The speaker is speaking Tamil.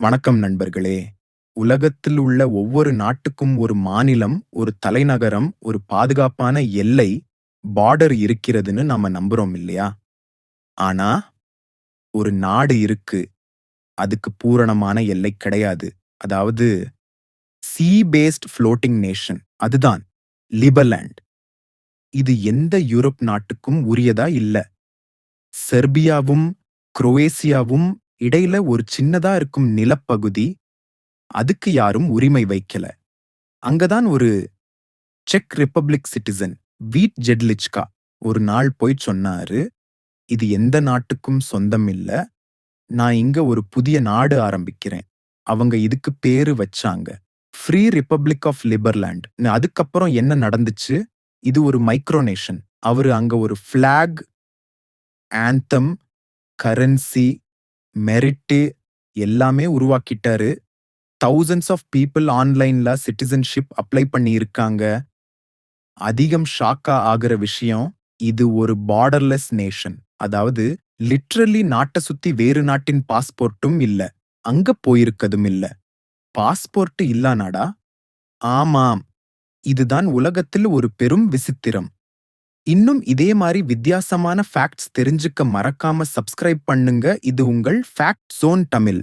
வணக்கம் நண்பர்களே. உலகத்தில் உள்ள ஒவ்வொரு நாட்டுக்கும் ஒரு மாநிலம் ஒரு தலைநகரம் ஒரு பாதுகாப்பான எல்லை பார்டர் இருக்கிறதுன்னு நாம நம்புறோம் இல்லையா? ஆனா ஒரு நாடு இருக்கு. அதுக்கு பூரணமான எல்லை கிடையாது. அதாவது சீ பேஸ்ட் ஃப்ளோட்டிங் நேஷன் அதுதான் லிபர்லேண்ட் இது எந்த யூரோப் நாட்டுக்கும் உரியதா இல்ல. செர்பியாவும் குரோவேசியாவும் இடையில ஒரு சின்னதா இருக்கும் நிலப்பகுதி அதுக்கு யாரும் உரிமை வைக்கல. அங்கதான் ஒரு செக் ரிப்பப்ளிக் சிட்டிசன் வீட் ஜெட்லிச்கா ஒரு நாள் போய் சொன்னாரு இது எந்த நாட்டுக்கும் சொந்தம் இல்ல. நான் இங்க ஒரு புதிய நாடு ஆரம்பிக்கிறேன். அவங்க இதுக்கு பேரு வச்சாங்க. ஃப்ரீ ரிப்பப்ளிக் ஆஃப் லிபர்லாண்ட் அதுக்கப்புறம் என்ன நடந்துச்சு? இது ஒரு மைக்ரோனேஷன் அவரு அங்க ஒரு ஃபிளாக் ஆந்தம் கரன்சி மெரிட்டு எல்லாமே உருவாக்கிட்டாரு. தௌசண்ட்ஸ் ஆஃப் பீப்புள் ஆன்லைன்ல சிட்டிசன்ஷிப் அப்ளை பண்ணி இருக்காங்க அதிகம் ஷாக்கா ஆகிற விஷயம் இது ஒரு பார்டர்லெஸ் நேஷன் அதாவது லிட்ரலி நாட்டை சுத்தி வேறு நாட்டின் பாஸ்போர்ட்டும் இல்ல. அங்க போயிருக்கதும் இல்ல. பாஸ்போர்ட் இல்லா நாடா ஆமாம். இதுதான் உலகத்தில் ஒரு பெரும் விசித்திரம். இன்னும் இதே மாதிரி வித்தியாசமான ஃபேக்ட்ஸ் தெரிஞ்சுக்க மறக்காம சப்ஸ்கிரைப் பண்ணுங்க. இது உங்கள் ஃபேக்ட் ஜோன் தமிழ்.